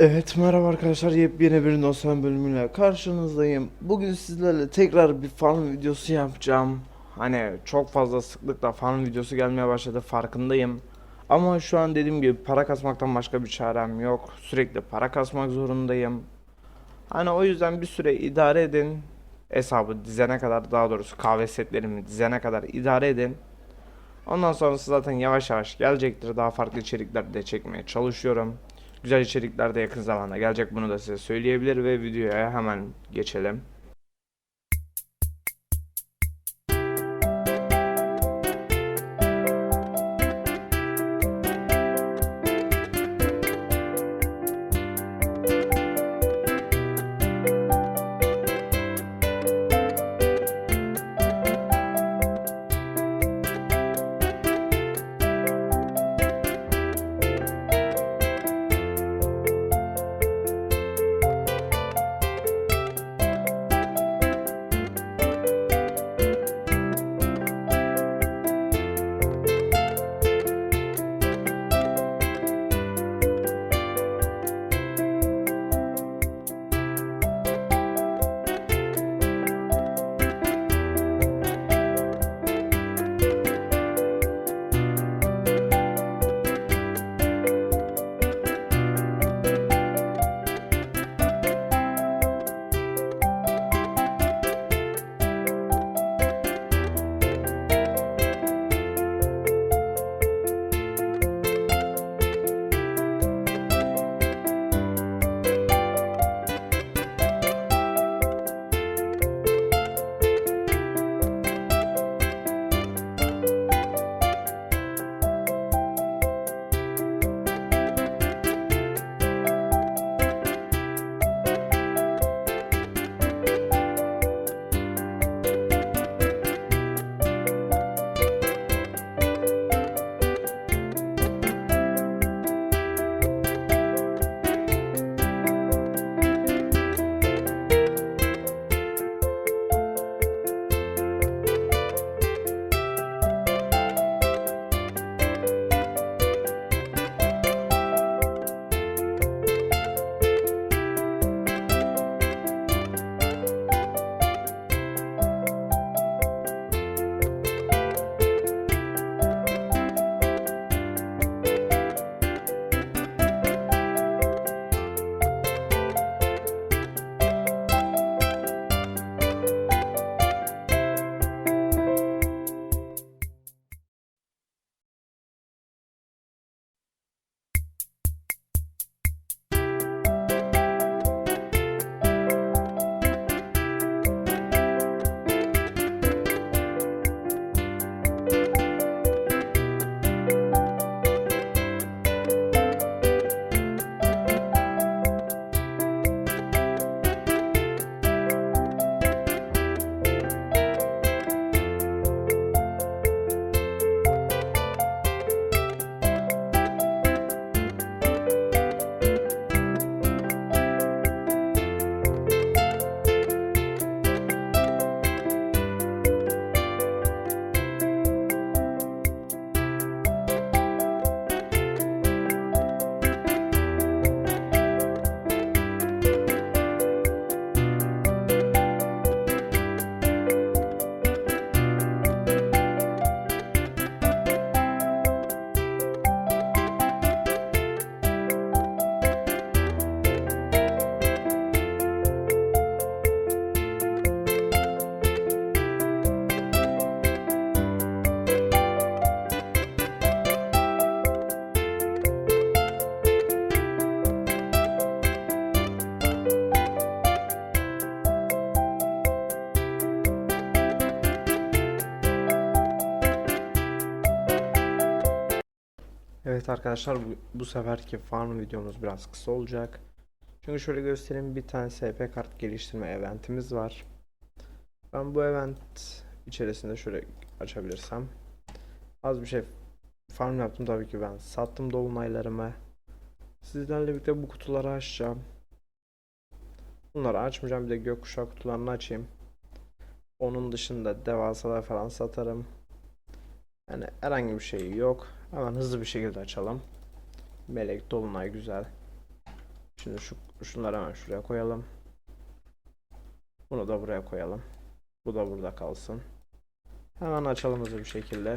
Evet merhaba arkadaşlar yepyeni bir Nosman bölümüyle karşınızdayım. Bugün sizlerle tekrar bir farm videosu yapacağım. Hani çok fazla sıklıkla farm videosu gelmeye başladı farkındayım. Ama şu an dediğim gibi para kasmaktan başka bir çarem yok. Sürekli para kasmak zorundayım. Hani o yüzden bir süre idare edin. Hesabı dizene kadar daha doğrusu kahve setlerimi dizene kadar idare edin. Ondan sonrası zaten yavaş yavaş gelecektir. Daha farklı içerikler de çekmeye çalışıyorum. Güzel içerikler de yakın zamanda gelecek bunu da size söyleyebilir ve videoya hemen geçelim. Evet arkadaşlar bu, bu seferki farm videomuz biraz kısa olacak. Çünkü şöyle göstereyim bir tane SP kart geliştirme eventimiz var. Ben bu event içerisinde şöyle açabilirsem az bir şey farm yaptım tabii ki ben sattım dolunaylarımı. Sizlerle birlikte bu kutuları açacağım. Bunları açmayacağım bir de gökkuşağı kutularını açayım. Onun dışında devasalar falan satarım. Yani herhangi bir şey yok. Hemen hızlı bir şekilde açalım. Melek, Dolunay güzel. Şimdi şu şunları hemen şuraya koyalım. Bunu da buraya koyalım. Bu da burada kalsın. Hemen açalım hızlı bir şekilde.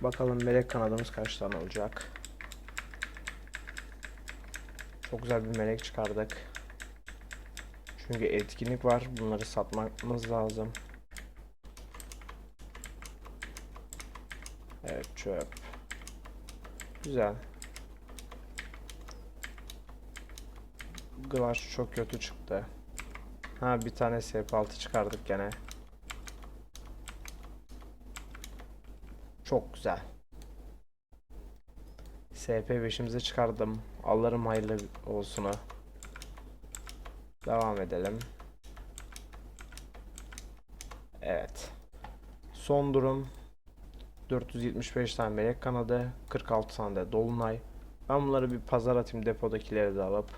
Bakalım melek kanadımız kaç tane olacak. Çok güzel bir melek çıkardık. Çünkü etkinlik var. Bunları satmamız lazım. Evet çöp. Güzel. Glass çok kötü çıktı. Ha bir tane SP6 çıkardık gene. Çok güzel. SP5'imizi çıkardım. Allah'ım hayırlı olsunu. Devam edelim. Evet. Son durum 475 tane melek kanadı, 46 tane de dolunay. Ben bunları bir pazar atayım depodakileri de alıp.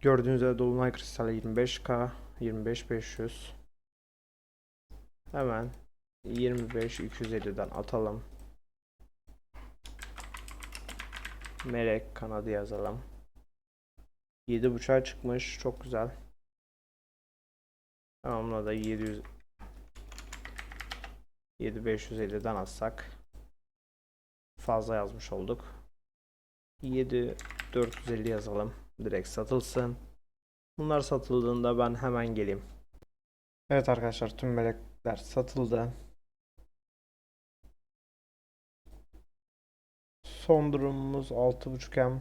Gördüğünüz üzere dolunay kristali 25k, 25500. Hemen 25 250'den atalım. Melek kanadı yazalım. 7.5'a çıkmış. Çok güzel. Tamam buna da 700 7550'den atsak fazla yazmış olduk. 7450 yazalım. Direkt satılsın. Bunlar satıldığında ben hemen geleyim. Evet arkadaşlar tüm melekler satıldı. Son durumumuz 6.5M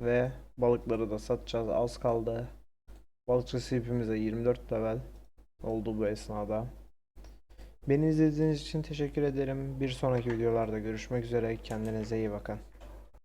ve balıkları da satacağız. Az kaldı. Balıkçı CP'miz de 24 level oldu bu esnada. Beni izlediğiniz için teşekkür ederim. Bir sonraki videolarda görüşmek üzere. Kendinize iyi bakın.